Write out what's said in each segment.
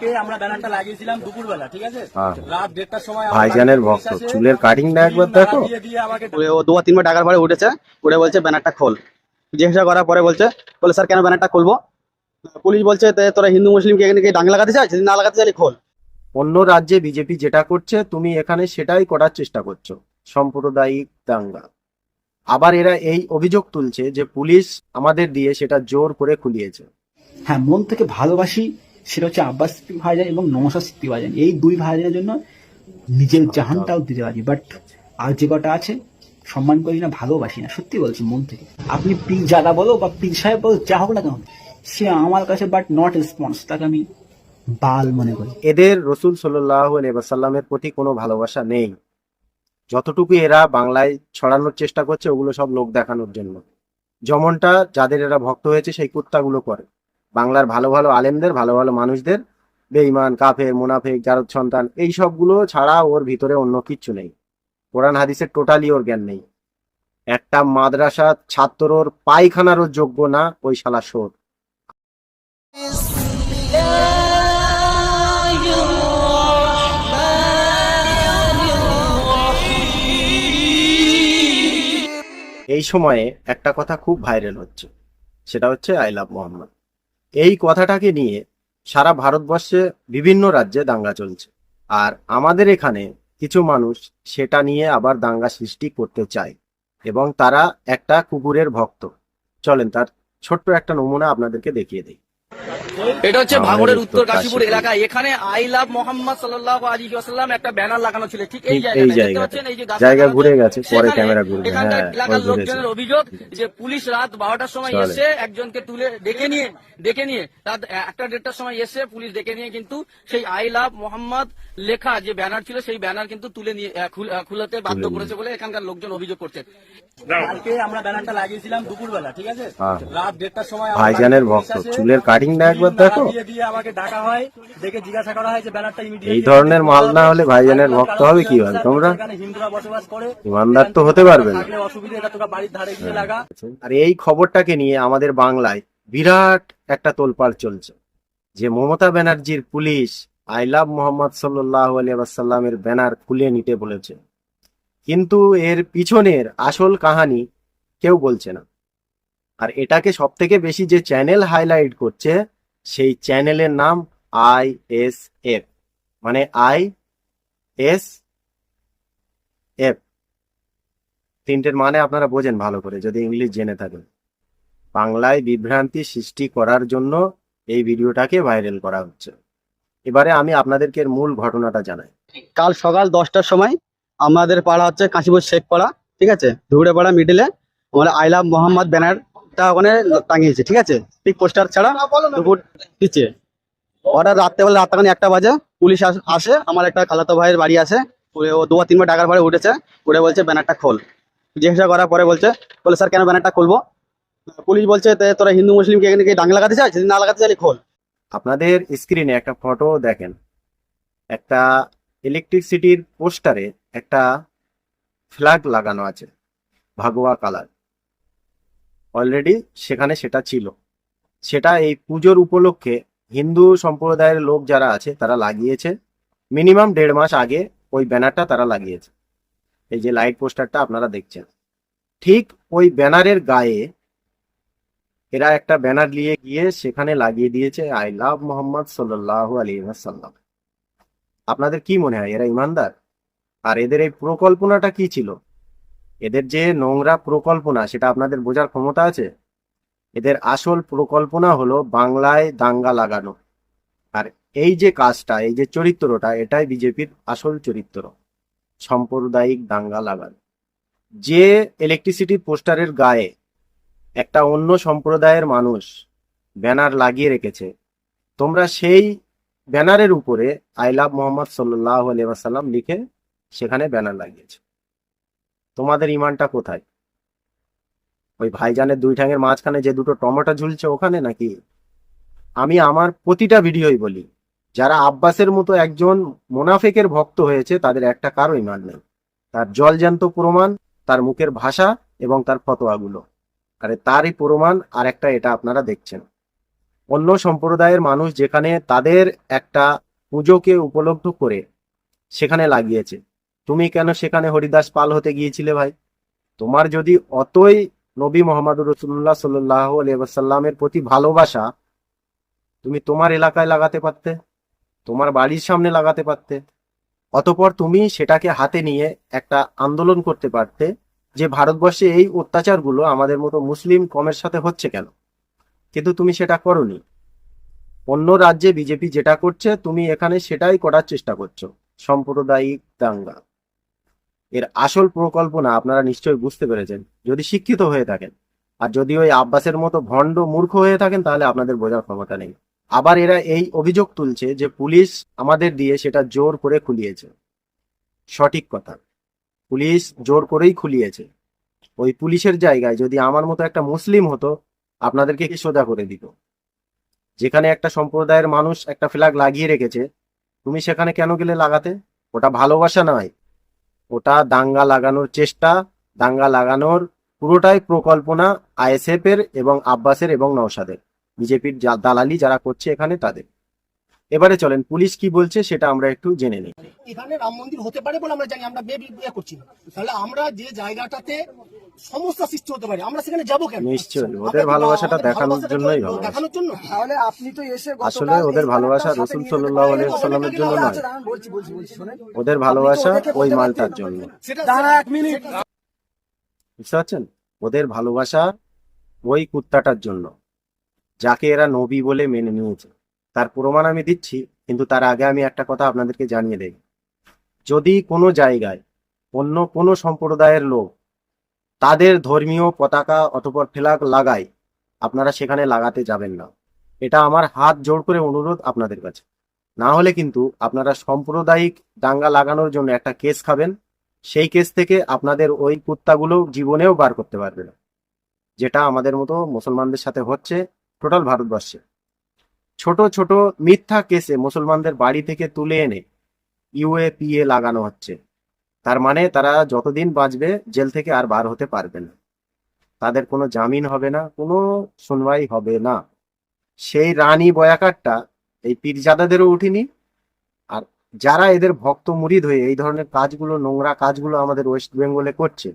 কে আমরা ব্যানারটা লাগিয়েছিলাম দুপুরবেলা ঠিক আছে? হ্যাঁ। রাত দেড়টার সময় ভাইজানের ভক্ত। চুলের কাটিংটা একবার দেখো? তিনবার টাকার পরে উঠেছে উঠে বলছে ব্যানারটা খোল। জিজ্ঞাসা করার পরে বলছে বলে স্যার কেন ব্যানারটা খুলবো? পুলিশ বলছে তোরা হিন্দু মুসলিমকে এখানে ডাং লাগাতে চাই যদি না লাগাতে চাইলে খোল। অন্য রাজ্যে বিজেপি যেটা করছে তুমি এখানে সেটাই করার চেষ্টা করছ সাম্প্রদায়িক দাঙ্গা। আবার এরা এই অভিযোগ তুলছে যে পুলিশ আমাদের দিয়ে সেটা জোর করে খুলিয়েছে। হ্যাঁ মন থেকে ভালোবাসি সেটা হচ্ছে আব্বাস ভাইজান এবং নমসা সিদ্দিক ভাইজান। এই দুই ভাইজানের জন্য নিজের জাহানটাও দিতে পারি বাট আর যে কটা আছে সম্মান করি না ভালোবাসি না। সত্যি বলছি মন থেকে। আপনি পীর জাদা বলো বা পীর সাহেব বলো যা হোক না কেন সে আমার কাছে বাট নট রেসপন্স তাকে আমি বাল মনে করি। এদের রসুল সাল্লাহ সাল্লামের প্রতি কোনো ভালোবাসা নেই। যতটুকু এরা বাংলায় ছড়ানোর চেষ্টা করছে ওগুলো সব লোক দেখানোর জন্য। যেমনটা যাদের এরা ভক্ত হয়েছে সেই কুত্তাগুলো করে। বাংলার ভালো ভালো আলেমদের, ভালো ভালো মানুষদের, বেঈমান, কাফের, মুনাফেক জারদ সন্তান, এই সবগুলো ছাড়া ওর ভিতরে অন্য কিচ্ছু নেই। কোরআন হাদিসের টোটালি ওর জ্ঞান নেই। একটা মাদ্রাসা ছাত্রর পায়খানারও যোগ্য না ওই শালা সোর। এই সময়ে একটা কথা খুব ভাইরাল হচ্ছে, সেটা হচ্ছে আই লাভ মোহাম্মদ এই কথাটাকে নিয়ে সারা ভারতবর্ষে বিভিন্ন রাজ্যে দাঙ্গা চলছে। আর আমাদের এখানে কিছু মানুষ সেটা নিয়ে আবার দাঙ্গা সৃষ্টি করতে চায় এবং তারা একটা কুকুরের ভক্ত। চলেন তার ছোট্ট একটা নমুনা আপনাদেরকে দেখিয়ে দিই। এটা হচ্ছে ভাগড়ের উত্তর কাশীপুর কাশীপুর। এলাকা এখানে আই লাভ মোহাম্মদ সাল্লাল্লাহু আলাইহি ওয়াসাল্লাম একটা ব্যানার লাগানো ছিল ঠিক এই ঠিক জায়গাটায়। এই দেখতে জায়গাটা। পাচ্ছেন এই যে গাছটা জায়গা ঘুরে গেছে, পরে ক্যামেরা এখানকার হ্যাঁ, এলাকার লোকজনের অভিযোগ যে পুলিশ রাত বারোটার সময় এসে একজনকে তুলে ডেকে নিয়ে ডেকে নিয়ে রাত একটা দেড়টার সময় এসে পুলিশ ডেকে নিয়ে কিন্তু সেই আই লাভ মোহাম্মদ লেখা যে ব্যানার ছিল সেই ব্যানার কিন্তু তুলে নিয়ে খুলাতে বাধ্য করেছে বলে এখানকার লোকজন অভিযোগ করছে। কালকে আমরা ব্যানারটা লাগিয়েছিলাম দুপুরবেলা ঠিক আছে? হ্যাঁ। রাত দেড়টার সময় ভাইজানের ভক্ত চুলের কাটিংটা একবার তিন নাড়া দেখো হয় হয় এই ধরনের মাল না হলে ভাইজানের ভক্ত হবে কীভাবে? স্যার, তোমরা ইমানদার তো হতে পারবে না। গিয়ে লাগা। আর এই খবরটাকে নিয়ে আমাদের বাংলায় বিরাট একটা তোলপাড় চলছে যে মমতা ব্যানার্জির পুলিশ আই লাভ মোহাম্মদ সাল্লাহ আলিয়াসাল্লামের ব্যানার খুলে নিতে বলেছে। কিন্তু এর পিছনের আসল কাহানি কেউ বলছে না। আর এটাকে সব থেকে বেশি যে চ্যানেল হাইলাইট করছে, সেই চ্যানেলের নাম আই এস এফ মানে আই এস এফ তিনটের মানে আপনারা বোঝেন ভালো করে, যদি ইংলিশ জেনে থাকেন। বাংলায় বিভ্রান্তি সৃষ্টি করার জন্য এই ভিডিওটাকে ভাইরাল করা হচ্ছে। এবারে আমি আপনাদেরকে মূল ঘটনাটা জানাই। কাল সকাল দশটার সময় আমাদের পাড়া হচ্ছে কাশীপুর শেখ পাড়া ঠিক আছে? ধুবড়ে পাড়া মিডিলে আমরা আই লাভ মোহাম্মদ ব্যানারটা ওখানে টাঙিয়েছে, ঠিক আছে? ঠিক পোস্টার ছাড়া দুপুর দিচ্ছে। ওরা রাত্রেবেলা রাত একটা বাজে, পুলিশ আস- আমার একটা খালাতো ভাইয়ের বাড়ি আছে ও- দুবার তিনবার টাকার পরে উঠেছে, উঠে বলছে, ব্যানারটা খোল। জিজ্ঞাসা করার পরে বলছে, বলে, স্যার, কেন ব্যানারটা খুলবো? পুলিশ বলছে, "তে, তোরা হিন্দু মুসলিমকে এখানে ডাং লাগাতে চাই না লাগাতে চাইলে খোল। আপনাদের স্ক্রিনে একটা ফটো দেখেন। একটা ইলেকট্রিসিটির পোস্টারে একটা ফ্ল্যাগ লাগানো আছে, ভাগোয়া কালার অলরেডি সেখানে সেটা ছিল। সেটা এই পুজোর উপলক্ষে হিন্দু সম্প্রদায়ের লোক যারা আছে, তারা লাগিয়েছে। মিনিমাম দেড় মাস আগে ওই ব্যানারটা তারা লাগিয়েছে। এই যে লাইট পোস্টারটা আপনারা দেখছেন। ঠিক ওই ব্যানারের গায়ে এরা একটা ব্যানার নিয়ে গিয়ে সেখানে লাগিয়ে দিয়েছে আই লাভ মোহাম্মদ সাল্লাহ আলী সাল্লাম আপনাদের কি মনে হয়, এরা ইমানদার? আর এদের এই প্রকল্পনাটা কি ছিল? এদের যে নোংরা প্রকল্পনা, সেটা আপনাদের বোঝার ক্ষমতা আছে? এদের আসল প্রকল্পনা হলো বাংলায় দাঙ্গা লাগানো। আর এই যে কাজটা, এই যে চরিত্রটা, এটাই বিজেপির আসল চরিত্র, সাম্প্রদায়িক দাঙ্গা লাগানো। যে ইলেকট্রিসিটি পোস্টারের গায়ে একটা অন্য সম্প্রদায়ের মানুষ ব্যানার লাগিয়ে রেখেছে, তোমরা সেই ব্যানারের উপরে আই লাভ মোহাম্মদ সাল্লাহ আলিয়াসাল্লাম লিখে সেখানে ব্যানার লাগিয়েছে। তোমাদের ইমানটা কোথায়? ওই ভাইজানের দুই ঠ্যাঙের মাঝখানে যে দুটো টমেটো ঝুলছে ওখানে নাকি? আমি আমার প্রতিটা ভিডিওই বলি, যারা আব্বাসের মতো একজন মোনাফেকের ভক্ত হয়েছে, তাদের একটা কারও ইমান নেই। তার জলজান্ত প্রমাণ, তার মুখের ভাষা এবং তার ফতোয়াগুলো। আরে তারই প্রমাণ আর একটা এটা আপনারা দেখছেন। অন্য সম্প্রদায়ের মানুষ যেখানে তাদের একটা পুজোকে উপলব্ধ করে সেখানে লাগিয়েছে। তুমি কেন সেখানে হরিদাস পাল হতে গিয়েছিলে ভাই? তোমার যদি অতই নবী মোহাম্মদ রসুল্লাহ সাল্লাহ প্রতি ভালোবাসা, তুমি তোমার এলাকায় লাগাতে পারতে, তোমার বাড়ির সামনে লাগাতে পারতে, অতপর তুমি সেটাকে হাতে নিয়ে একটা আন্দোলন করতে পারতে যে ভারতবর্ষে এই অত্যাচারগুলো আমাদের মতো মুসলিম কমের সাথে হচ্ছে কেন? কিন্তু তুমি সেটা করনি। অন্য রাজ্যে বিজেপি যেটা করছে, তুমি এখানে সেটাই করার চেষ্টা করছ। সাম্প্রদায়িক দাঙ্গা। এর আসল প্রকল্পনা আপনারা নিশ্চয়ই বুঝতে পেরেছেন, যদি শিক্ষিত হয়ে থাকেন। আর যদি ওই আব্বাসের মতো ভণ্ড মূর্খ হয়ে থাকেন, তাহলে আপনাদের বোঝার ক্ষমতা নেই। আবার এরা এই অভিযোগ তুলছে যে পুলিশ আমাদের দিয়ে সেটা জোর করে খুলিয়েছে। সঠিক কথা, পুলিশ জোর করেই খুলিয়েছে। ওই পুলিশের জায়গায় যদি আমার মতো একটা মুসলিম হতো, আপনাদেরকে কি সোজা করে দিত? যেখানে একটা সম্প্রদায়ের মানুষ একটা ফ্ল্যাগ লাগিয়ে রেখেছে, তুমি সেখানে কেন গেলে লাগাতে? ওটা ভালোবাসা নয়। ওটা দাঙ্গা লাগানোর চেষ্টা, দাঙ্গা লাগানোর পুরোটাই প্রকল্পনা আইএসএফ এর এবং আব্বাসের এবং নওশাদের। বিজেপির দালালি যারা করছে এখানে তাদের। এবারে চলেন পুলিশ কি বলছে সেটা আমরা একটু জেনে নিই। এখানে রাম মন্দির হতে পারে বলে আমরা জানি আমরা বে বিয়ে করছি না। তাহলে আমরা যে জায়গাটাতে সমস্যা সৃষ্টি হতে পারে আমরা সেখানে যাব কেন? নিশ্চয়ই, ওদের ভালোবাসাটা দেখানোর জন্যই ভালোবাসা। দেখানোর জন্য। তাহলে আপনি তো এসে গতকাল আসলে ওদের ভালোবাসা রসুল সাল্লাল্লাহু আলাইহি সাল্লামের জন্য আচ্ছা, নয়। বলছি বলছি বলছি শোনেন। ওদের ভালোবাসা ওই মালটার জন্য। দাঁড়া এক মিনিট। বুঝতে পারছেন? ওদের ভালোবাসা ওই কুত্তাটার জন্য যাকে এরা নবী বলে মেনে নিয়েছে। তার প্রমাণ আমি দিচ্ছি, কিন্তু তার আগে আমি একটা কথা আপনাদেরকে জানিয়ে দেই। যদি কোনো জায়গায় অন্য কোনো সম্প্রদায়ের লোক তাদের ধর্মীয় পতাকা অথবা ফ্ল্যাগ লাগায়, আপনারা সেখানে লাগাতে যাবেন না। এটা আমার হাত জোড় করে অনুরোধ আপনাদের কাছে। না হলে কিন্তু আপনারা সাম্প্রদায়িক দাঙ্গা লাগানোর জন্য একটা কেস খাবেন। সেই কেস থেকে আপনাদের ওই কুত্তাগুলো জীবনেও বার করতে পারবে না। যেটা আমাদের মতো মুসলমানদের সাথে হচ্ছে টোটাল ভারতবর্ষে। ছোট ছোট মিথ্যা কেসে মুসলমানদের বাড়ি থেকে তুলে এনে ইউএপিএ লাগানো হচ্ছে। তার মানে তারা যতদিন বাঁচবে, জেল থেকে আর বার হতে পারবে না। তাদের কোনো জামিন হবে না, কোনো শুনবাই হবে না। সেই রানী বয়াকারটা এই পীরজাদাদেরও উঠিনি। আর যারা এদের ভক্ত মুরিদ হয়ে এই ধরনের কাজগুলো, নোংরা কাজগুলো আমাদের ওয়েস্ট বেঙ্গলে করছে,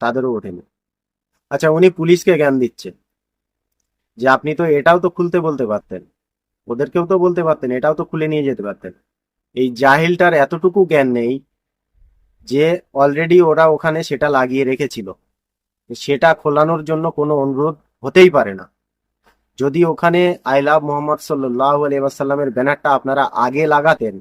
তাদেরও ওঠেনি আচ্ছা উনি পুলিশকে জ্ঞান দিচ্ছে যে আপনি তো এটাও তো খুলতে বলতে পারতেন। ওদেরকেও তো বলতে পারতেন, এটাও তো খুলে নিয়ে যেতে পারতেন। এই জাহিলটার এতটুকু জ্ঞান নেই যে অলরেডি ওরা ওখানে সেটা লাগিয়ে রেখেছিল। সেটা খোলানোর জন্য কোনো অনুরোধ হতেই পারে না। যদি ওখানে আই লাভ মোহাম্মদ সাল্লাহ আলিয়াসাল্লামের ব্যানারটা আপনারা আগে লাগাতেন,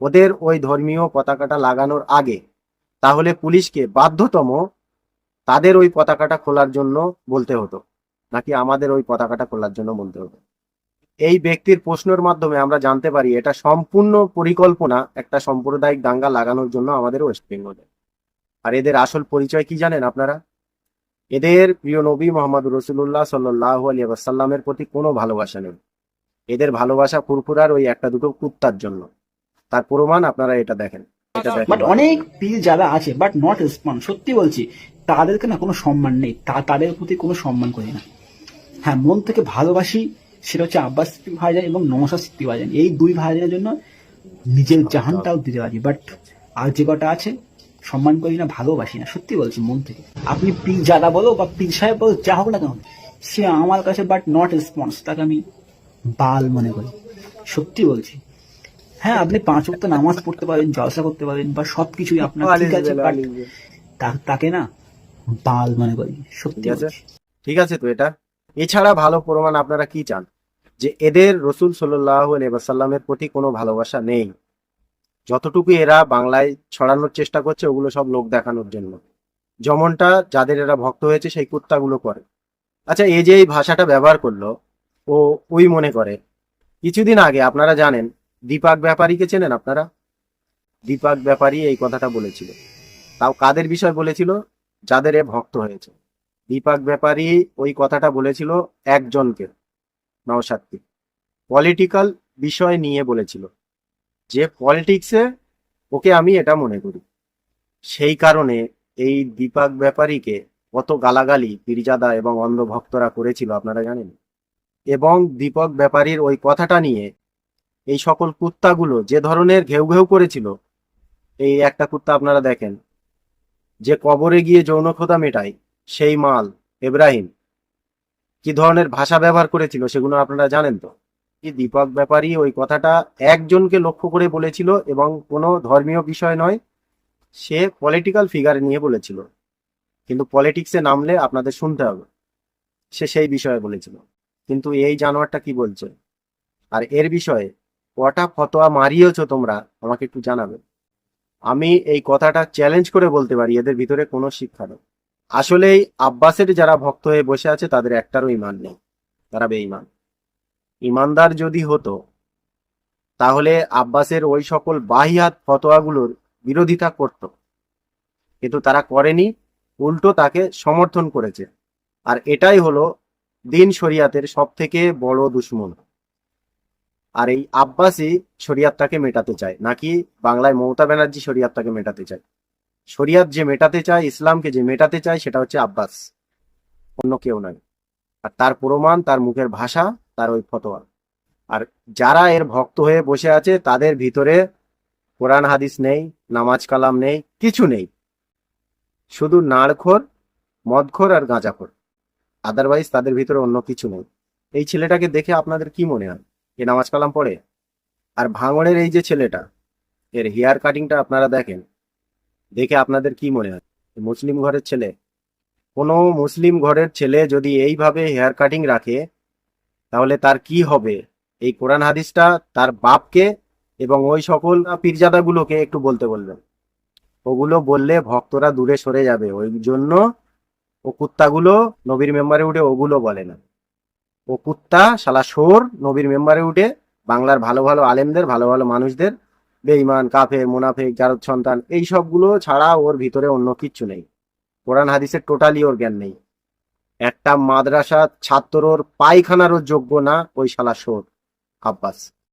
ওদের ওই ধর্মীয় পতাকাটা লাগানোর আগে, তাহলে পুলিশকে বাধ্যতম তাদের ওই পতাকাটা খোলার জন্য বলতে হতো, নাকি আমাদের ওই পতাকাটা খোলার জন্য বলতে হতো। এই ব্যক্তির প্রশ্নের মাধ্যমে আমরা জানতে পারি এটা সম্পূর্ণ পরিকল্পনা একটা সাম্প্রদায়িক দাঙ্গা লাগানোর জন্য আমাদের ওয়েস্ট বেঙ্গলে আর এদের আসল পরিচয় কি জানেন আপনারা? এদের প্রিয় নবী মোহাম্মদ রসুল্লাহ সাল্লাহ আলী আসাল্লামের প্রতি কোনো ভালোবাসা নেই। এদের ভালোবাসা ফুরফুরার ওই একটা দুটো কুত্তার জন্য। তার প্রমাণ আপনারা এটা দেখেন। বাট অনেক পীর যারা আছে বাট নট সত্যি বলছি, তাদেরকে না কোনো সম্মান নেই। তাদের প্রতি কোনো সম্মান করি না। হ্যাঁ মন থেকে ভালোবাসি সেটা হচ্ছে আব্বাস সিদ্দিক ভাইজান এবং নমসা সিদ্দিক ভাইজান। এই দুই ভাইজানের জন্য নিজের জাহানটাও দিতে পারি বাট আর যে কটা আছে সম্মান করি না ভালোবাসি না। সত্যি বলছি মন থেকে। আপনি পীর জাদা বলো বা পীর সাহেব বলো যা হোক না কেন সে আমার কাছে বাট নট রেসপন্স তাকে আমি বাল মনে করি। সত্যি বলছি। হ্যাঁ আপনি পাঁচ ওয়াক্ত নামাজ পড়তে পারেন জলসা করতে পারেন বা সবকিছুই আপনার ঠিক আছে তাকে না বাল মনে করি। সত্যি। ঠিক আছে তো এটা। এছাড়া ভালো প্রমাণ আপনারা কি চান? যে এদের রসুল সাল্লাহ প্রতি কোনো ভালোবাসা নেই। যতটুকু এরা বাংলায় ছড়ানোর চেষ্টা করছে, ওগুলো সব লোক দেখানোর জন্য। যেমনটা যাদের এরা ভক্ত হয়েছে, সেই কুত্তাগুলো করে। আচ্ছা এই যে এই ভাষাটা ব্যবহার করল, ও ওই মনে করে। কিছুদিন আগে, আপনারা জানেন, দীপাক ব্যাপারীকে চেনেন আপনারা? দীপাক ব্যাপারী এই কথাটা বলেছিল। তাও কাদের বিষয় বলেছিল? যাদের এ ভক্ত হয়েছে। দীপাক ব্যাপারী ওই কথাটা বলেছিল একজনকে। নওশাদকে পলিটিক্যাল বিষয় নিয়ে বলেছিল। যে পলিটিক্সে ওকে আমি এটা মনে করি। সেই কারণে এই দীপাক ব্যাপারীকে কত গালাগালি পীরজাদা এবং অন্ধ ভক্তরা করেছিল আপনারা জানেন। এবং দীপক ব্যাপারীর ওই কথাটা নিয়ে এই সকল কুত্তাগুলো যে ধরনের ঘেউ ঘেউ করেছিল, এই একটা কুত্তা আপনারা দেখেন, যে কবরে গিয়ে যৌনক্ষতা মেটায়, সেই মাল এব্রাহিম। কি ধরনের ভাষা ব্যবহার করেছিল সেগুলো আপনারা জানেন তো? কি দীপক ব্যাপারী ওই কথাটা একজনকে লক্ষ্য করে বলেছিল এবং কোনো ধর্মীয় বিষয় নয়, সে পলিটিক্যাল ফিগার নিয়ে বলেছিল। কিন্তু পলিটিক্সে নামলে আপনাদের শুনতে হবে, সে সেই বিষয়ে বলেছিল। কিন্তু এই জানোয়ারটা কি বলছে? আর এর বিষয়ে কটা ফতোয়া মারিয়েছো তোমরা, আমাকে একটু জানাবে আমি এই কথাটা চ্যালেঞ্জ করে বলতে পারি, এদের ভিতরে কোনো শিক্ষা নেই। আসলেই আব্বাসের যারা ভক্ত হয়ে বসে আছে, তাদের একটারও ইমান নেই। তারা বেঈমান। ইমানদার যদি হতো, তাহলে আব্বাসের ওই সকল বাহিয়াত ফতোয়াগুলোর বিরোধিতা করত। কিন্তু তারা করেনি, উল্টো তাকে সমর্থন করেছে। আর এটাই হলো দিন শরিয়াতের সব থেকে বড় দুশ্মন। আর এই আব্বাসই শরিয়াতটাকে মেটাতে চায়, নাকি বাংলায় মমতা ব্যানার্জি শরিয়াতটাকে মেটাতে চায়? শরিয়াত যে মেটাতে চায়, ইসলামকে যে মেটাতে চায়, সেটা হচ্ছে আব্বাস। অন্য কেউ নয়। আর তার প্রমাণ, তার মুখের ভাষা, তার ওই ফতোয়া। আর যারা এর ভক্ত হয়ে বসে আছে, তাদের ভিতরে কোরআন হাদিস নেই, নামাজ কালাম নেই, কিছু নেই। শুধু নাড়খোর, মদখোর আর গাঁজাখোর। আদারওয়াইজ তাদের ভিতরে অন্য কিছু নেই। এই ছেলেটাকে দেখে আপনাদের কি মনে হয়? এ নামাজ কালাম পড়ে? আর ভাঙড়ের এই যে ছেলেটা, এর হেয়ার কাটিংটা আপনারা দেখেন। দেখে আপনাদের কি মনে হয়? মুসলিম ঘরের ছেলে? কোনো মুসলিম ঘরের ছেলে যদি এইভাবে হেয়ার কাটিং রাখে, তাহলে তার কি হবে? এই কোরআন হাদিসটা তার বাপকে এবং ওই সকল পীরজাদাগুলোকে একটু বলতে বলবেন। ওগুলো বললে ভক্তরা দূরে সরে যাবে। ওই জন্য ও কুত্তাগুলো নবীর মেম্বারে উঠে ওগুলো বলে না। ও কুত্তা শালা সোর নবীর মেম্বারে উঠে বাংলার ভালো ভালো আলেমদের, ভালো ভালো মানুষদের বেঈমান, কাফের, মুনাফেক, জারদ সন্তান, এই সবগুলো ছাড়া ওর ভিতরে অন্য কিচ্ছু নেই। কোরআন হাদিসের টোটালি ওর জ্ঞান নেই। একটা মাদ্রাসা ছাত্রর পায়খানারও যোগ্য না ওই শালা সোর আব্বাস।